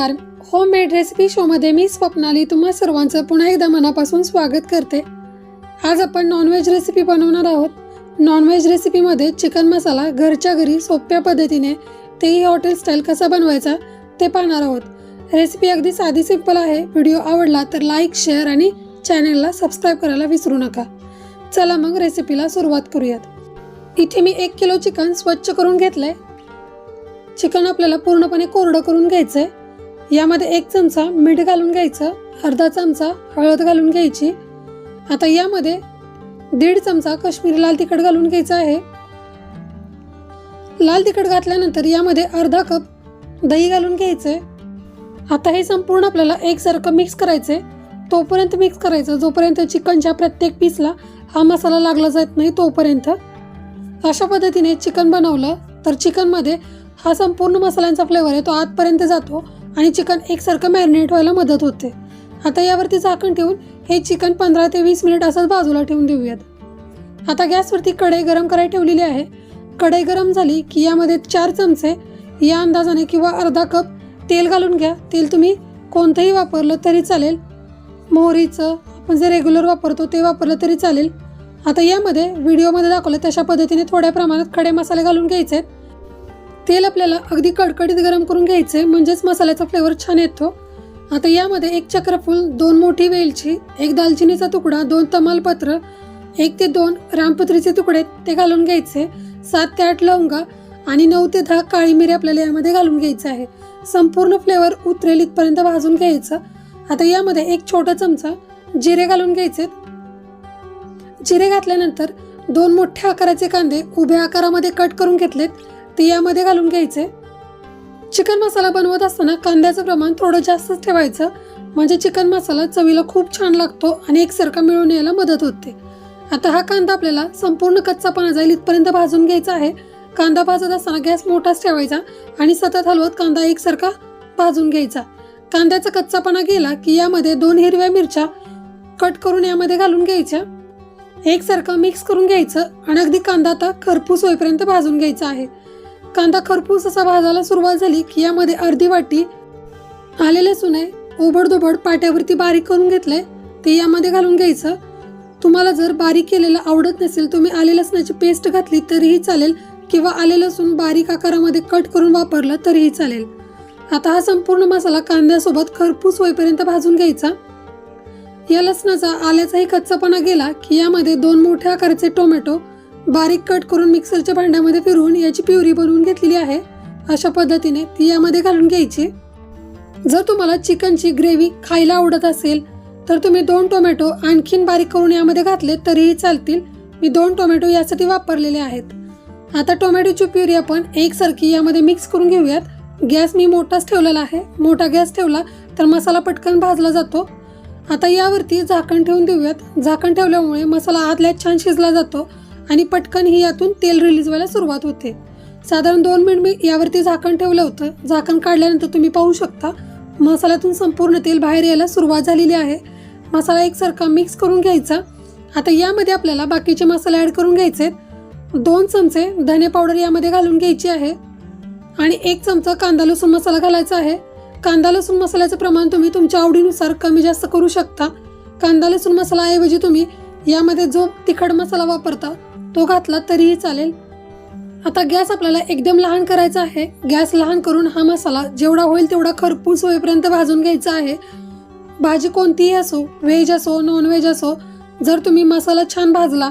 नमस्कार. Home made recipe शोमध्ये मी स्वप्नाली तुम्हा सर्वांचं पुन्हा एकदा मनापासून स्वागत करते. आज आपण नॉनव्हेज रेसिपी बनवणार आहोत. नॉनव्हेज रेसिपीमध्ये चिकन मसाला घरच्या घरी सोप्या पद्धतीने तेही हॉटेल स्टाईल कसा बनवायचा ते पाहणार आहोत. रेसिपी अगदी साधी सिंपल आहे. व्हिडिओ आवडला तर लाईक शेअर आणि चॅनलला सबस्क्राईब करायला विसरू नका. चला मग रेसिपीला सुरुवात करूयात. इथे मी एक किलो चिकन स्वच्छ करून घेतलं आहे चिकन आपल्याला पूर्णपणे कोरडं करून घ्यायचं आहे यामध्ये एक चमचा मीठ घालून घ्यायचं अर्धा चमचा हळद घालून घ्यायची. आता यामध्ये दीड चमचा कश्मीरी लाल तिखट घालून घ्यायचं आहे. लाल तिखट घातल्यानंतर यामध्ये अर्धा कप दही घालून घ्यायचं आता हे संपूर्ण आपल्याला एकसारखं मिक्स करायचं तोपर्यंत मिक्स करायचं जोपर्यंत चिकनच्या प्रत्येक पीसला हा मसाला लागला जात नाही तोपर्यंत. अशा पद्धतीने चिकन बनवलं तर चिकनमध्ये हा संपूर्ण मसाल्यांचा फ्लेवर आहे तो आतपर्यंत जातो. आणि चिकन एकसारखं मॅरिनेट व्हायला मदत होते. आता यावरती झाकण ठेवून हे चिकन पंधरा ते वीस मिनिट असंच बाजूला ठेवून देऊयात. आता गॅसवरती कढई गरम करायला ठेवलेली आहे. कढई गरम झाली की यामध्ये चार चमचे या अंदाजाने किंवा अर्धा कप तेल घालून घ्या. तेल तुम्ही कोणतंही वापरलं तरी चालेल. मोहरीचं आपण जे रेग्युलर वापरतो ते वापरलं तरी चालेल. आता यामध्ये व्हिडिओमध्ये दाखवलं तशा पद्धतीने थोड्या प्रमाणात खडे मसाले घालून घ्यायचे. आहेत. तेल आपल्याला अगदी कडकडीत गरम करून घ्यायचे म्हणजेच मसाल्याचा फ्लेवर छान येतो. आता यामध्ये एक चक्रफूल दोन मोठी वेलची एक दालचिनीचा तुकडा दोन तमालपत्र एक ते दोन रामपत्रीचे तुकडे ते घालून घ्यायचे सात ते आठ लवंगा आणि नऊ ते दहा काळी मिरी आपल्याला यामध्ये घालून घ्यायचं आहे. संपूर्ण फ्लेवर उतरेल इथपर्यंत भाजून घ्यायचं. आता यामध्ये एक छोटा चमचा जिरे घालून घ्यायचे जिरे घातल्यानंतर दोन मोठ्या आकाराचे कांदे उभ्या आकारामध्ये कट करून घेतलेत. ते यामध्ये घालून घ्यायचे. चिकन मसाला बनवत असताना कांद्याचं प्रमाण थोडं जास्तच ठेवायचं. म्हणजे चिकन मसाला चवीला खूप छान लागतो आणि एकसारखा मिळून यायला मदत होते. आता हा कांदा आपल्याला संपूर्ण कच्चापणा जाईल इथपर्यंत भाजून घ्यायचा आहे. कांदा भाजत असताना गॅस मोठाच ठेवायचा आणि सतत हलवत कांदा एकसारखा भाजून घ्यायचा. कांद्याचा कच्चापणा गेला की यामध्ये दोन हिरव्या मिरच्या कट करून यामध्ये घालून घ्यायच्या. एकसारखं मिक्स करून घ्यायचं आणि अगदी कांदा आता खरपूस होईपर्यंत भाजून घ्यायचा आहे. कांदा खरपूस असा भाजायला सुरुवात झाली की यामध्ये अर्धी वाटी आले लसूण आहे ओबडधोबड पाट्यावरती बारीक करून घेतले ते यामध्ये घालून घ्यायचं. तुम्हाला जर बारीक केलेलं आवडत नसेल तुम्ही आले लसणाची पेस्ट घातली तरीही चालेल किंवा आले लसूण बारीक आकारामध्ये कट करून वापरलं तरीही चालेल. आता हा संपूर्ण मसाला कांद्यासोबत खरपूस होईपर्यंत भाजून घ्यायचा. या लसणाचा आल्याचाही कच्चापणा गेला की यामध्ये दोन मोठ्या आकाराचे टोमॅटो बारीक कट करून मिक्सरच्या भांड्यामध्ये फिरवून याची प्युरी बनवून घेतलेली आहे. अशा पद्धतीने ती यामध्ये घालून घ्यायची. जर तुम्हाला चिकनची ग्रेव्ही खायला आवडत असेल तर तुम्ही दोन टोमॅटो आणखीन बारीक करून यामध्ये घातले तरीही चालतील. मी दोन टोमॅटो यासाठी वापरलेले आहेत. आता टोमॅटोची प्युरी आपण एकसारखी यामध्ये मिक्स करून घेऊयात. गॅस मी मोठाच ठेवलेला आहे. मोठा गॅस ठेवला तर मसाला पटकन भाजला जातो. आता यावरती झाकण ठेवून देऊयात. झाकण ठेवल्यामुळे मसाला आतल्या छान शिजला जातो. आणि पटकन ही यातून तेल रिलीज व्हायला सुरुवात होते. साधारण दोन मिनिट मी यावरती झाकण ठेवलं होतं. झाकण काढल्यानंतर तुम्ही पाहू शकता मसाल्यातून संपूर्ण तेल बाहेर यायला सुरुवात झालेली आहे. मसाला एकसारखा मिक्स करून घ्यायचा. आता यामध्ये आपल्याला बाकीचे मसाले ॲड करून घ्यायचे आहेत. दोन चमचे धने पावडर यामध्ये घालून घ्यायची आहे. आणि एक चमचा कांदा लसूण मसाला घालायचा आहे. कांदा लसूण मसाल्याचं प्रमाण तुम्ही तुमच्या आवडीनुसार कमी जास्त करू शकता. कांदा लसूण मसाला ऐवजी तुम्ही यामध्ये जो तिखट मसाला वापरता तो घातला तरीही चालेल. आता गॅस आपल्याला एकदम लहान करायचा आहे. गॅस लहान करून हा मसाला जेवढा होईल तेवढा खरपूस होईपर्यंत भाजून घ्यायचा आहे. भाजी कोणतीही असो व्हेज असो नॉन व्हेज असो जर तुम्ही मसाला छान भाजला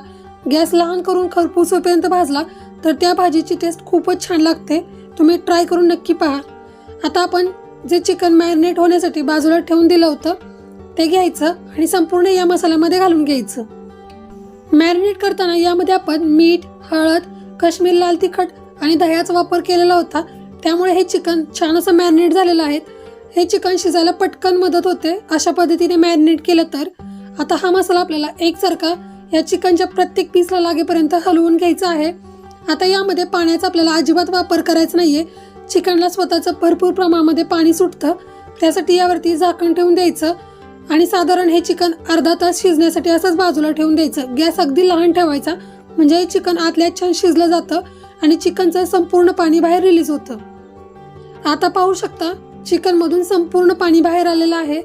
गॅस लहान करून खरपूस होईपर्यंत भाजला तर त्या भाजीची टेस्ट खूपच छान लागते. तुम्ही ट्राय करून नक्की पहा. आता आपण जे चिकन मॅरिनेट होण्यासाठी बाजूला ठेवून दिलं होतं ते घ्यायचं आणि संपूर्ण या मसाल्यामध्ये घालून घ्यायचं. मॅरिनेट करताना यामध्ये आपण मीठ हळद काश्मीर लाल तिखट आणि दह्याचा वापर केलेला होता. त्यामुळे हे चिकन छान असं मॅरिनेट झालेलं आहे. हे चिकन शिजायला पटकन मदत होते. अशा पद्धतीने मॅरिनेट केलं तर. आता हा मसाला आपल्याला एकसारखा या चिकनच्या प्रत्येक पीसला लागेपर्यंत हलवून घ्यायचा आहे. आता यामध्ये पाण्याचा आपल्याला अजिबात वापर करायचा आहे चिकनला स्वतःचं भरपूर प्रमाणामध्ये पाणी सुटतं. त्यासाठी यावरती झाकण ठेवून द्यायचं. आणि साधारण हे चिकन अर्धा तास शिजण्यासाठी असंच बाजूला ठेवून द्यायचं. गॅस अगदी लहान ठेवायचा म्हणजे हे चिकन आतल्या छान शिजलं जातं आणि चिकनचं संपूर्ण पाणी बाहेर रिलीज होतं. आता पाहू शकता चिकनमधून संपूर्ण पाणी बाहेर आलेलं आहे.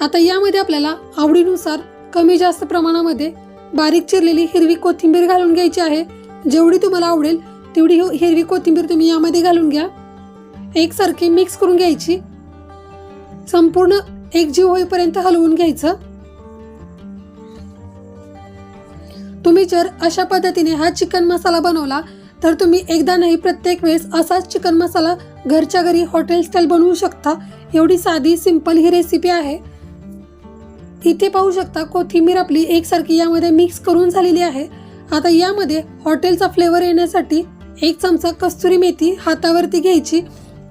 आता यामध्ये आपल्याला आवडीनुसार कमी जास्त प्रमाणामध्ये बारीक चिरलेली हिरवी कोथिंबीर घालून घ्यायची आहे. जेवढी तुम्हाला आवडेल तेवढी हिरवी कोथिंबीर तुम्ही यामध्ये घालून घ्या. एकसारखी मिक्स करून घ्यायची. संपूर्ण एक जीव होईपर्यंत हलवून घ्यायचं. तुम्ही जर अशा पद्धतीने हा चिकन मसाला बनवला तर तुम्ही एकदा नाही प्रत्येक वेळेस असाच चिकन मसाला घरच्या घरी हॉटेल स्टाईल बनवू शकता. एवढी साधी सिंपल ही रेसिपी आहे. इथे पाहू शकता कोथिंबीर आपली एकसारखी यामध्ये मिक्स करून झालेली आहे. आता यामध्ये हॉटेलचा फ्लेवर येण्यासाठी एक चमचा कस्तुरी मेथी हातावरती घ्यायची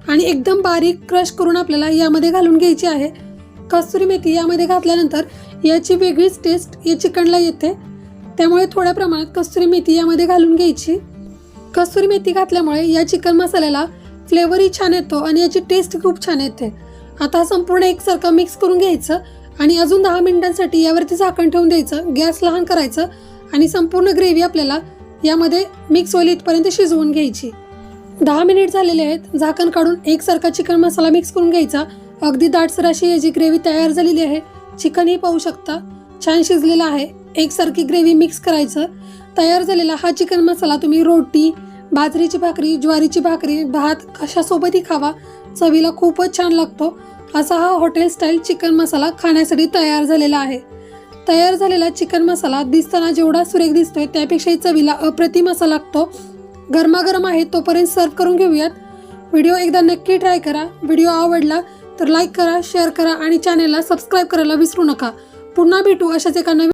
आणि एकदम बारीक क्रश करून आपल्याला यामध्ये घालून घ्यायची आहे. कस्तुरी मेथी यामध्ये घातल्यानंतर याची वेगळीच टेस्ट या चिकनला येते. त्यामुळे थोड्या प्रमाणात कस्तुरी मेथी यामध्ये घालून घ्यायची. कस्तुरी मेथी घातल्यामुळे या चिकन मसाल्याला फ्लेवरही छान येतो आणि याची टेस्ट खूप छान येते. आता संपूर्ण एकसारखं मिक्स करून घ्यायचं आणि अजून दहा मिनिटांसाठी यावरती झाकण ठेवून द्यायचं. गॅस लहान करायचं आणि संपूर्ण ग्रेव्ही आपल्याला यामध्ये मिक्स होईल इथपर्यंत शिजवून घ्यायची. दहा मिनिट झालेले आहेत. झाकण काढून एकसारखा चिकन मसाला मिक्स करून घ्यायचा. अगदी दाटसर अशी याची ग्रेव्ही तयार झालेली आहे चिकनही पाहू शकता. छान शिजलेलं आहे. एकसारखी ग्रेव्ही मिक्स करायचं. तयार झालेला हा चिकन मसाला तुम्ही रोटी बाजरीची भाकरी ज्वारीची भाकरी भात कशासोबतही खावा. चवीला खूपच छान लागतो. असा हा हॉटेल स्टाईल चिकन मसाला खाण्यासाठी तयार झालेला आहे. तयार झालेला चिकन मसाला दिसताना जेवढा सुरेख दिसतोय त्यापेक्षाही चवीला अप्रतिम असा लागतो. गरमागरम आहे तोपर्यंत सर्व करून घेऊयात. व्हिडिओ एकदा नक्की ट्राय करा. व्हिडिओ आवडला तर लाईक करा शेअर करा आणि चॅनेलला सबस्क्राईब करायला विसरू नका. पुन्हा भेटू अशाच एका नवीन